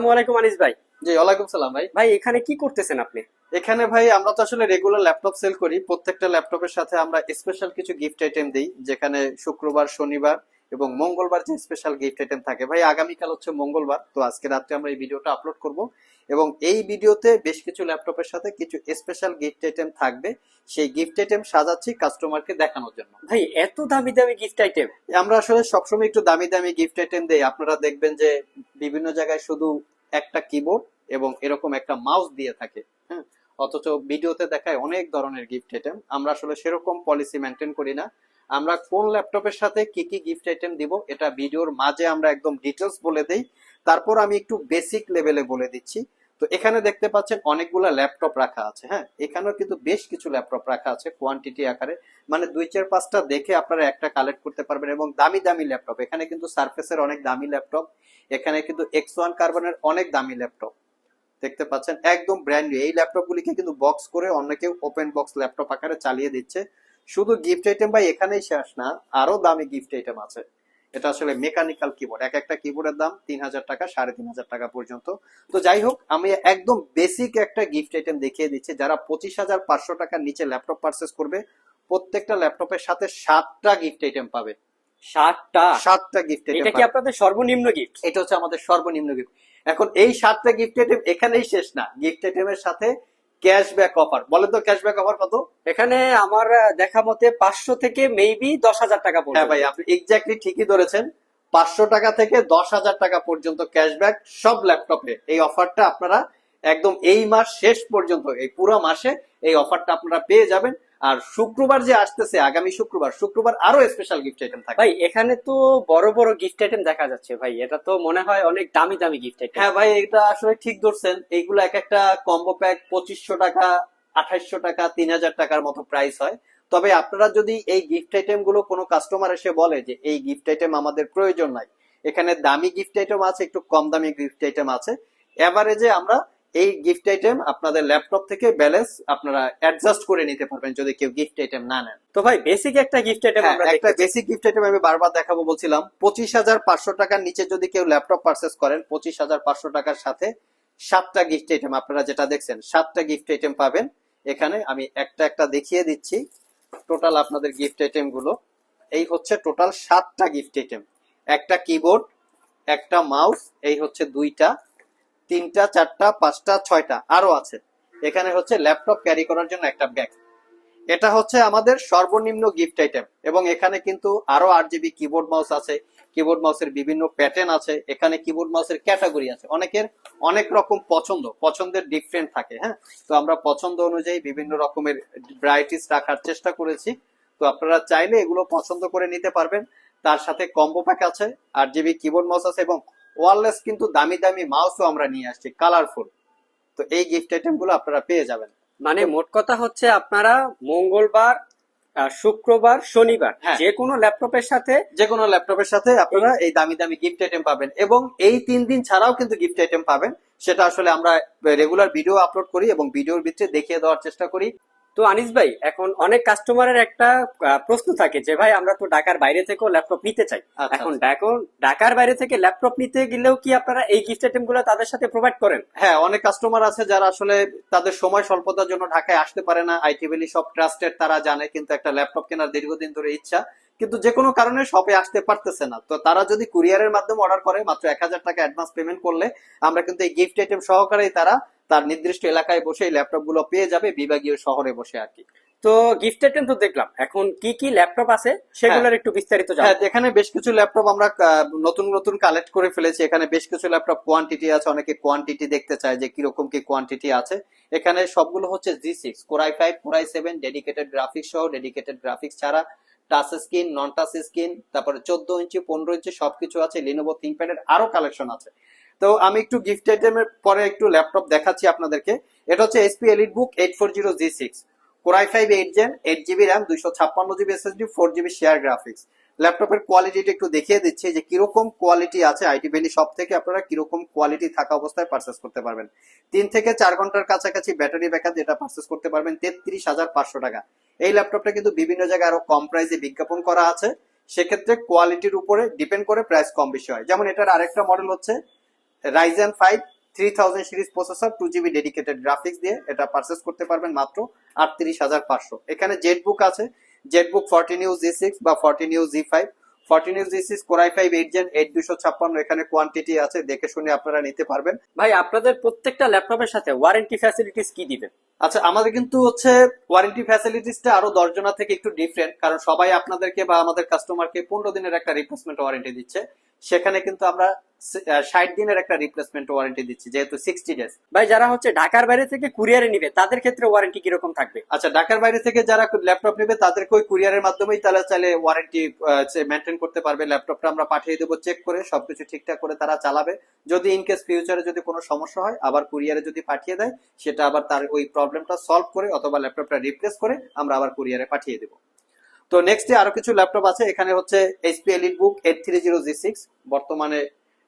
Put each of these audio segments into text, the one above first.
আসসালামু আনিস ভাই। জি ওয়ালাইকুম সালাম ভাই। ভাই এখানে কি করতেছেন আপনি? এখানে ভাই আমরা তো আসলে রেগুলার ল্যাপটপ সেল করি। প্রত্যেকটা ল্যাপটপের সাথে আমরা স্পেশাল কিছু গিফট আইটেম দিই যেখানে শুক্রবার শনিবার এবং মঙ্গলবার যে স্পেশাল গিফট আইটেম থাকে। ভাই আগামীকাল হচ্ছে মঙ্গলবার তো আজকে রাত্রে আমরা এই ভিডিওটা আপলোড করব এবং এই ভিডিওতে বেশ কিছু ল্যাপটপের সাথে কিছু স্পেশাল গিফট আইটেম থাকবে। সেই গিফট আইটেম সাজাচ্ছি কাস্টমারকে দেখানোর জন্য। ভাই এত দামি দামি গিফট আইটেম আমরা আসলে সবসময় একটু দামি দামি গিফট আইটেম দেই। আপনারা দেখবেন যে বিভিন্ন জায়গায় শুধু একটা কিবোর্ড এবং এরকম একটা মাউস দিয়ে থাকে হ্যাঁ? অথচ ভিডিওতে দেখায় অনেক ধরনের গিফট আইটেম আমরা আসলে সেরকম পলিসি মেনটেন করি না। আমরা কোন ল্যাপটপের সাথে কি কি গিফট আইটেম দিব, এটা ভিডিওর মাঝে আমরা একদম ডিটেলস বলে দেই। তারপর আমি একটু বেসিক লেভেলে বলে দিচ্ছি। তো এখানে দেখতে পাচ্ছেন অনেকগুলো ল্যাপটপ রাখা আছে হ্যাঁ? এখানেও কিন্তু বেশ কিছু ল্যাপটপ রাখা আছে কোয়ান্টিটি আকারে। মানে দুই চার পাঁচটা দেখে আপনারা একটা কালেক্ট করতে পারবেন এবং দামি দামি ল্যাপটপ। এখানে কিন্তু সার্ফেসের অনেক দামি ল্যাপটপ। এখানে কিন্তু এক্স ওয়ান কার্বনের অনেক দামি ল্যাপটপ। দেখতে পাচ্ছেন, একদম ব্র্যান্ড এই ল্যাপটপ গুলিকে কিন্তু বক্স করে অন্য কেউ ওপেন বক্স ল্যাপটপ আকারে চালিয়ে দিচ্ছে। শুধু গিফট আইটেম ভাই এখানেই শেষ না, আরও দামি গিফট আইটেম আছে। এটা আসলে মেকানিক্যাল কিবোর্ড এক একটা কিবোর্ডের দাম তিন হাজার টাকা সাড়ে তিন হাজার টাকা পর্যন্ত। তো যাই হোক আমি একদম বেসিক একটা গিফট আইটেম দেখিয়ে দিচ্ছি। যারা পঁচিশ হাজার পাঁচশো টাকার নিচে ল্যাপটপ পারচেস করবে প্রত্যেকটা ল্যাপটপের সাথে সাতটা গিফট আইটেম পাবে। সাতটা? সাতটা গিফট আইটেম এটা কি আপনাদের সর্বনিম্ন গিফট এটা হচ্ছে আমাদের সর্বনিম্ন গিফট এখন এই সাতটা গিফট আইটেম এখানেই শেষ না। গিফট আইটেমের সাথে ক্যাশব্যাক অফার বলেন তো ক্যাশব্যাক অফার কত? এখানে আমার দেখা মতে পাঁচশো থেকে মেবি দশ হাজার টাকা হ্যাঁ ভাই আপনি এক্স্যাক্টলি ঠিকই ধরেছেন। পাঁচশো টাকা থেকে দশ হাজার টাকা পর্যন্ত ক্যাশব্যাক সব ল্যাপটপে এই অফারটা আপনারা একদম এই মাস শেষ পর্যন্ত এই পুরো মাসে এই অফারটা আপনারা পেয়ে যাবেন। আর শুক্রবার যে আসতেছে আগামী শুক্রবার শুক্রবার আরও স্পেশাল গিফট আইটেম থাকবে ভাই এখানে তো বড় বড় গিফট আইটেম দেখা যাচ্ছে ভাই। এটা তো মনে হয় অনেক দামি দামি গিফট আইটেম হ্যাঁ ভাই এটা আসলে ঠিক ধরছেন। এইগুলো এক একটা কম্বো প্যাক পঁচিশশো টাকা আঠাইশশো টাকা তিন হাজার টাকার মতো প্রাইস হয়। তবে আপনারা যদি এই গিফট আইটেমগুলো কোনো কাস্টমার এসে বলে যে এই গিফট আইটেম আমাদের প্রয়োজন নাই। এখানে দামি গিফট আইটেম আছে একটু কম দামি গিফট আইটেম আছে। এভারেজে আমরা এই গিফট আইটেম আপনাদের ল্যাপটপ থেকে ব্যালেন্স আপনারা অ্যাডজাস্ট করে নিতে পারবেন যদি কেউ গিফট আইটেম না নেন। তো ভাই বেসিক একটা গিফট আইটেম হ্যাঁ, আমরা একটা বেসিক গিফট আইটেম আমি বারবার দেখাবো বলছিলাম। পঁচিশ হাজার পাঁচশো টাকার নিচে যদি কেউ ল্যাপটপ পারচেস করেন পঁচিশ হাজার পাঁচশো টাকার সাথে সাতটা গিফট আইটেম আপনারা যেটা দেখছেন সাতটা গিফট আইটেম পাবেন। এখানে আমি একটা একটা দেখিয়ে দিচ্ছি। টোটাল আপনাদের গিফট আইটেমগুলো। এই হচ্ছে টোটাল সাতটা গিফট আইটেম একটা কিবোর্ড একটা মাউস এই হচ্ছে দুইটা। তিনটা, চারটা, পাঁচটা, ছয়টা, আরও আছে। এখানে হচ্ছে ল্যাপটপ ক্যারি করার জন্য একটা ব্যাগ এটা হচ্ছে আমাদের সর্বনিম্ন গিফট আইটেম এবং এখানে কিন্তু আরও আট জিবি কিবোর্ড মাউস আছে কিবোর্ড মাউসের বিভিন্ন প্যাটার্ন আছে, এখানে কিবোর্ড মাউসের ক্যাটাগরি আছে। অনেকের অনেক রকম পছন্দ, পছন্দের ডিফারেন্ট থাকে হ্যাঁ? তো আমরা পছন্দ অনুযায়ী বিভিন্ন রকমের ভ্যারাইটিস রাখার চেষ্টা করেছি। তো আপনারা চাইলে এগুলো পছন্দ করে নিতে পারবেন। তার সাথে কম্বো প্যাক আছে আট জিবি কিবোর্ড মাউস আছে এবং ওয়ারলেস কিন্তু দামি দামি মাউসও আমরা নিয়ে আসছি কালারফুল তো এই গিফট আইটেমগুলো আপনারা পেয়ে যাবেন। মানে মোট কথা হচ্ছে আপনারা মঙ্গলবার শুক্রবার শনিবার হ্যাঁ। যে কোনো ল্যাপটপের সাথে যে কোনো ল্যাপটপের সাথে আপনারা এই দামি দামি গিফট আইটেম পাবেন এবং এই তিন দিন ছাড়াও কিন্তু গিফট আইটেম পাবেন। সেটা আসলে আমরা রেগুলার ভিডিও আপলোড করি এবং ভিডিওর ভিতরে দেখিয়ে দেওয়ার চেষ্টা করি। তো আনিস ভাই এখন অনেক কাস্টমারের একটা প্রশ্ন থাকে যে ভাই আমরা তো ঢাকার বাইরে থেকেও ল্যাপটপ নিতে চাই। আচ্ছা, এখন ঢাকা ঢাকার বাইরে থেকে ল্যাপটপ নিতে গেলেও কি আপনারা এই গিফট আইটেমগুলো তাদের সাথে প্রোভাইড করেন? হ্যাঁ অনেক কাস্টমার আছে যারা আসলে তাদের সময় স্বল্পতার জন্য ঢাকায় আসতে পারে না। আইটি ভ্যালি সব ট্রাস্টেড তারা জানে কিন্তু একটা ল্যাপটপ কেনার দীর্ঘদিন ধরে ইচ্ছা। কিন্তু যে কোনো কারণে শপে আসতে পারতেছে না। তো তারা যদি কুরিয়ারের মাধ্যমে অর্ডার করে মাত্র এক হাজার টাকা অ্যাডভান্স পেমেন্ট করলে আমরা কিন্তু এই গিফট আইটেম সহকারেই তারা তার নির্দিষ্ট এলাকায় বসে ল্যাপটপগুলো পেয়ে যাবে বিভাগীয় শহরে বসে আর কি। তো গিফট আইটেম তো দেখলাম। এখন কি কি ল্যাপটপ আছে সেগুলোর একটু বিস্তারিত হ্যাঁ জানাব এখানে বেশ কিছু ল্যাপটপ আমরা নতুন নতুন কালেক্ট করে ফেলেছি। এখানে বেশ কিছু ল্যাপটপ কোয়ান্টিটি আছে অনেকে কোয়ান্টিটি দেখতে চায় যে কীরকম কি কোয়ান্টিটি আছে। এখানে সবগুলো হচ্ছে G six core i five core i seven dedicated graphics সহ ডেডিকেটেড গ্রাফিক্স ছাড়া। Touch screen non touch screen তারপরে চোদ্দ ইঞ্চি পনেরো ইঞ্চি সবকিছু আছে। লিনোভো থিঙ্কপ্যাডের আরও কালেকশন আছে। তো আমি একটু গিফট আইটেমের পরে একটু ল্যাপটপ দেখাচ্ছি আপনাদেরকে। এটা হচ্ছে HP elite book eight four zero G six core i five eight gen eight GB RAM দুইশো ছাপ্পান্ন GB SSD four GB share graphics ল্যাপটপের কোয়ালিটিটা একটু দেখিয়ে দিচ্ছি যে কীরকম কোয়ালিটি আছে আইটি ভ্যালি সব থেকে আপনারা কীরকম কোয়ালিটি থাকা অবস্থায় পারচেস করতে পারবেন। তিন থেকে চার ঘণ্টার কাছাকাছি ব্যাটারি ব্যাকআপ যেটা পারচেস করতে পারবেন, তেত্রিশ হাজার পাঁচশো টাকা। এই ল্যাপটপটা কিন্তু বিভিন্ন জায়গায় আরও কম প্রাইসে বিজ্ঞাপন করা আছে। সেক্ষেত্রে কোয়ালিটির উপরে ডিপেন্ড করে প্রাইস কম বেশি হয়। যেমন এটার আরেকটা মডেল হচ্ছে Ryzen five three thousand series processor two GB dedicated graphics দিয়ে এটা পারচেস করতে পারবেন মাত্র আটত্রিশ হাজার পাঁচশো। এখানে জেটবুক আছে। ZBook fourteen U G six বা fourteen U G five fourteen U G six core i five eight gen eight দুশো ছাপ্পান্ন এখানে কোয়ান্টিটি আছে দেখে শুনে আপনারা নিতে পারবেন। ভাই আপনাদের প্রত্যেকটা ল্যাপটপের সাথে ওয়ারেন্টি ফ্যাসিলিটিস কি দিবেন? আচ্ছা আমাদের কিন্তু হচ্ছে ওয়ারেন্টি ফ্যাসিলিটিসটা আরও দশজনা থেকে একটু ডিফারেন্ট কারণ সবাই আপনাদেরকে বা আমাদের কাস্টমারকে পনেরো দিনের একটা রিপ্লেসমেন্ট ওয়ারেন্টি দিচ্ছে। সেখানে কিন্তু আমরা ষাট দিনের একটা রিপ্লেসমেন্ট ওয়ারেন্টি দিচ্ছি, যেহেতু সিক্সটি ডেজ ভাই, যারা হচ্ছে ঢাকার বাইরে থেকে কুরিয়ারে নিবে, তাদের ক্ষেত্রে ওয়ারেন্টি কীরকম থাকবে? আচ্ছা ঢাকার বাইরে থেকে যারা ল্যাপটপ নেবে, তাদেরকে ওই কুরিয়ারের মাধ্যমেই তারা চাইলে ওয়ারেন্টি মেনটেন করতে পারবে। ল্যাপটপটা আমরা পাঠিয়ে দেবো চেক করে, সবকিছু ঠিকঠাক করে তারা চালাবে। যদি ইন কেস ফিউচারে যদি কোনো সমস্যা হয়, আবার কুরিয়ারে যদি পাঠিয়ে দেয়, সেটা আবার তার ওই প্রবলেমটা সলভ করে, অথবা ল্যাপটপটা রিপ্লেস করে, আমরা আবার কুরিয়ারে পাঠিয়ে দেবো। তো নেক্সট আরও কিছু ল্যাপটপ আছে, এখানে হচ্ছে HP elite book eight three zero G six বর্তমানে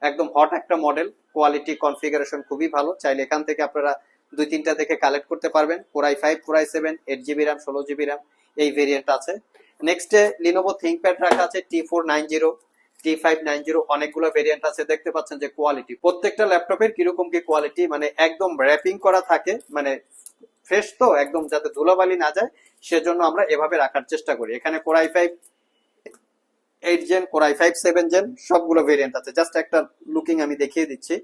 একদম হট একটা মডেল কোয়ালিটি কনফিগারেশন খুবই ভালো। চাইলে এখান থেকে আপনারা দুই, তিনটা দেখে কালেক্ট করতে পারবেন। Core i five core i seven eight GB RAM ষোলো জিবি র্যাম এই ভেরিয়েন্ট আছে। নেক্সটে লিনোভো থিঙ্কপ্যাড রাখা আছে T four nine zero T five nine zero অনেকগুলো ভেরিয়েন্ট আছে। দেখতে পাচ্ছেন যে কোয়ালিটি প্রত্যেকটা ল্যাপটপের কীরকম কি কোয়ালিটি মানে একদম র্যাপিং করা থাকে মানে ফ্রেশ তো, একদম যাতে ধুলোবালি না যায়, সেজন্য আমরা এভাবে রাখার চেষ্টা করি। এখানে core i five eight gen core i five seven gen সবগুলো ভেরিয়েন্ট আছে। জাস্ট একটা লুকিং আমি দেখিয়ে দিচ্ছি।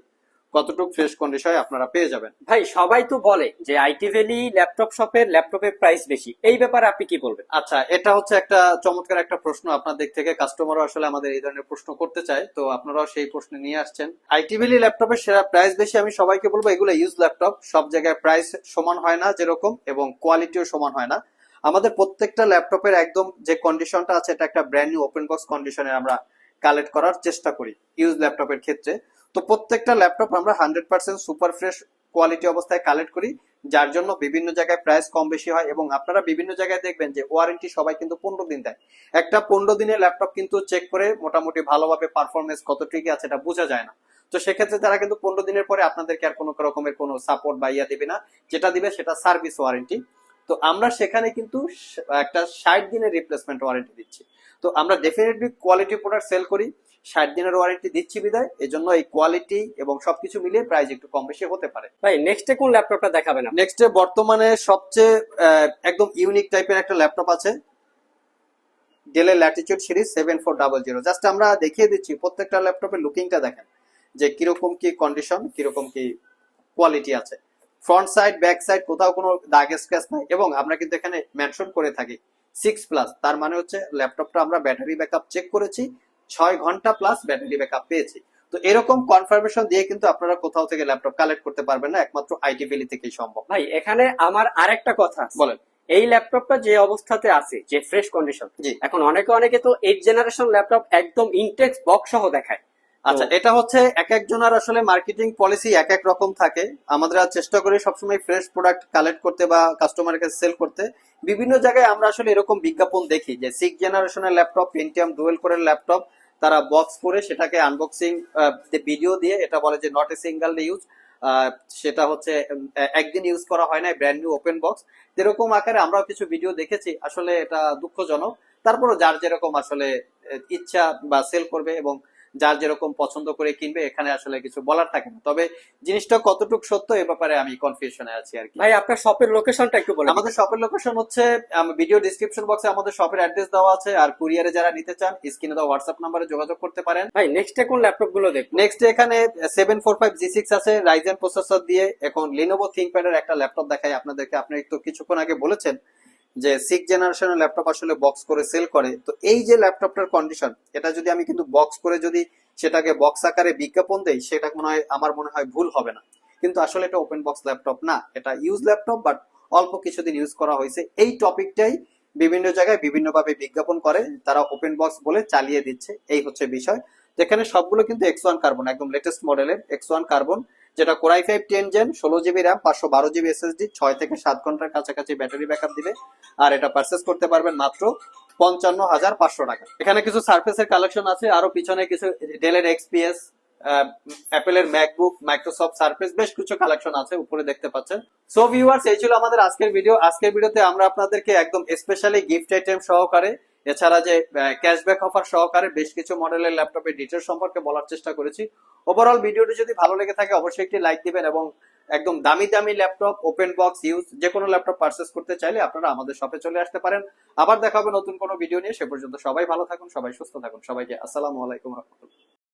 কতটুকু ফ্রেশ কন্ডিশনে আপনারা পেয়ে যাবেন। ভাই সবাই তো বলে যে আইটি ভ্যালি ল্যাপটপ শপের ল্যাপটপের প্রাইস বেশি। এই ব্যাপারে আপনি কি বলবেন? আচ্ছা এটা হচ্ছে একটা চমৎকার একটা প্রশ্ন। আপনার দিক থেকে কাস্টমারও আসলে আমাদের এই ধরনের প্রশ্ন করতে চায়। তো আপনারাও সেই প্রশ্ন নিয়ে আসছেন। আইটিভিলি ল্যাপটপের সেরা প্রাইস বেশি আমি সবাইকে বলব। এগুলো ইউজ ল্যাপটপ সব জায়গায় প্রাইস সমান হয় না যেরকম এবং কোয়ালিটিও সমান হয় না। আমাদের প্রত্যেকটা ল্যাপটপের একদম যে কন্ডিশনটা আছে, এটা একটা ব্র্যান্ড নিউ ওপেন বক্স কন্ডিশনে আমরা কালেক্ট করার চেষ্টা করি ইউজ ল্যাপটপের ক্ষেত্রে। তো প্রত্যেকটা ল্যাপটপ আমরা hundred percent super fresh quality অবস্থায় কালেক্ট করি, যার জন্য বিভিন্ন জায়গায় প্রাইস কম বেশি হয় এবং আপনারা বিভিন্ন জায়গায় দেখবেন যে ওয়ারেন্টি সবাই কিন্তু পনেরো দিন দেয়। একটা পনেরো দিনের ল্যাপটপ কিন্তু চেক করে মোটামুটি ভালোভাবে পারফরমেন্স কতটুকু আছে এটা বোঝা যায় না। তো সেক্ষেত্রে তারা কিন্তু পনেরো দিনের পরে আপনাদেরকে আর কোনো রকমের কোনো সাপোর্ট বা ইয়া দেবে না। যেটা দিবে সেটা সার্ভিস ওয়ারেন্টি তো আমরা সেখানে কিন্তু একটা ষাট দিনের রিপ্লেসমেন্ট ওয়ারেন্টি দিচ্ছি। তো আমরা ডেফিনেটলি কোয়ালিটি প্রোডাক্ট সেল করি ষাট দিনের ওয়ারেন্টি দিচ্ছি বিদায় এই জন্য এই কোয়ালিটি এবং সবকিছু মিলিয়ে প্রাইস একটু কম বেশি হতে পারে। ভাই নেক্সটে কোন ল্যাপটপটা দেখাবেন নেক্সট বর্তমানে সবচেয়ে একদম ইউনিক টাইপের একটা ল্যাপটপ আছে। ডেলের latitude series seven four double zero just আমরা দেখিয়ে দিচ্ছি প্রত্যেকটা ল্যাপটপের লুকিংটা দেখেন যে কীরকম কি কন্ডিশন কীরকম কি কোয়ালিটি আছে। ফ্রন্ট সাইড ব্যাক সাইড কোথাও কোনো দাগ স্ক্র্যাচ নাই এবং আমরা কিন্তু এখানে মেনশন করে থাকি সিক্স প্লাস তার মানে হচ্ছে ল্যাপটপটা আমরা ব্যাটারি ব্যাকআপ চেক করেছি ছয় ঘণ্টা প্লাস ব্যাটারি ব্যাকআপ পেয়েছি। তো এরকম কনফার্মেশন দিয়ে কিন্তু আপনারা কোথাও থেকে ল্যাপটপ কালেক্ট করতে পারবেন না একমাত্র আইটি ভ্যালি থেকেই সম্ভব। ভাই এখানে আমার আরেকটা কথা বলেন। এই ল্যাপটপটা যে অবস্থাতে আছে যে ফ্রেশ কন্ডিশন এখন অনেকে অনেকে তো এইট জেনারেশন ল্যাপটপ একদম ইনটেক্স বক্স সহ দেখায়। আচ্ছা এটা হচ্ছে এক একজনের আসলে মার্কেটিং পলিসি এক এক রকম থাকে। আমরা চেষ্টা করি সবসময় ফ্রেশ প্রোডাক্ট কালেক্ট করতে বা কাস্টমারের কাছে সেল করতে। বিভিন্ন জায়গায় আমরা আসলে এরকম বিজ্ঞাপন দেখি যে সিক্স জেনারেশনের ল্যাপটপ পেন্টিয়াম ডুয়েল কোরের ল্যাপটপ তারা বক্স করে সেটাকে আনবক্সিং ভিডিও দিয়ে এটা বলে যে নট এ সিঙ্গেল ইউজ সেটা হচ্ছে একদিন ইউজ করা হয় না ব্র্যান্ড নিউ ওপেন বক্স এরকম আকারে আমরাও কিছু ভিডিও দেখেছি। আসলে এটা দুঃখজনক। তারপরও যার যেরকম আসলে ইচ্ছা বা সেল করবে এবং যার যেরকম পছন্দ করে কিনবে এখানে আসলে কিছু বলার থাকে না। তবে জিনিসটা কতটুকু সত্য এ ব্যাপারে আমি কনফিউশনে আছি আর কি। ভাই আপনার শপের লোকেশনটা একটু বলেন। আমাদের শপের লোকেশন হচ্ছে ভিডিও ডিসক্রিপশন বক্সে আমাদের শপের অ্যাড্রেস দেওয়া আছে আর কুরিয়ারে যারা নিতে চান স্ক্রিনে দেওয়া হোয়াটসঅ্যাপ নাম্বারে যোগাযোগ করতে পারেন। ভাই নেক্সটে কোন ল্যাপটপগুলো দেখব? নেক্সট এখানে seven four five G six আছে রাইজেন প্রসেসর দিয়ে এখন লিনোভো থিঙ্কপ্যাডের একটা ল্যাপটপ দেখাই আপনাদেরকে। আপনি তো কিছুক্ষণ আগে বলেছেন যে সিক্স জেনারেশনের ল্যাপটপ আসলে বক্স করে সেল করে, তো এই যে ল্যাপটপটার কন্ডিশন এটা যদি আমি কিন্তু বক্স করে যদি সেটাকে বক্স আকারে বিজ্ঞাপন দেই, সেটা মনে হয়, আমার মনে হয় ভুল হবে না। কিন্তু আসলে এটা ওপেন বক্স ল্যাপটপ না, এটা ইউজ ল্যাপটপ বাট অল্প কিছুদিন ইউজ করা হয়েছে। এই টপিকটাই বিভিন্ন জায়গায় বিভিন্নভাবে বিজ্ঞাপন করে, তারা ওপেন বক্স বলে চালিয়ে দিচ্ছে। এই হচ্ছে বিষয়। যেখানে সবগুলো কিন্তু এক্স ওয়ান কার্বন একদম লেটেস্ট মডেলের এক্স ওয়ান কার্বন যেটা core i five ten gen ষোলো জিবি র্যাম পাঁচশো বারো জিবি এসএসডি ছয় থেকে সাত ঘণ্টার কাছাকাছি ব্যাটারি ব্যাকআপ দিবে। আর এটা পারচেস করতে পারবেন মাত্র পঞ্চান্ন হাজার পাঁচশো টাকা। এখানে কিছু সার্ফেসের কালেকশন আছে, আরও পিছনে কিছু ডেলের এক্সপিএস অ্যাপেলের ম্যাকবুক মাইক্রোসফট সার্ফেস বেশ কিছু কালেকশন আছে, উপরে দেখতে পাচ্ছেন। সো ভিউয়ার্স এই ছিল আমাদের আজকের ভিডিও আজকের ভিডিওতে আমরা আপনাদেরকে একদম স্পেশালি গিফট আইটেম সহকারে এছাড়া যে ক্যাশব্যাক অফার সহকারে বেশ কিছু মডেলের ল্যাপটপের ডিটেল সম্পর্কে বলার চেষ্টা করেছি। ওভারঅল ভিডিওটি যদি ভালো লেগে থাকে, অবশ্যই একটি লাইক দিবেন এবং একদম দামি দামি ল্যাপটপ ওপেন বক্স ইউজ যে কোনো ল্যাপটপ পারচেস করতে চাইলে আপনারা আমাদের শপে চলে আসতে পারেন। আবার দেখা হবে নতুন কোনো ভিডিও নিয়ে। সে পর্যন্ত সবাই ভালো থাকুন, সবাই সুস্থ থাকুন। সবাইকে আসসালামু আলাইকুম রহমতুল্লাহ।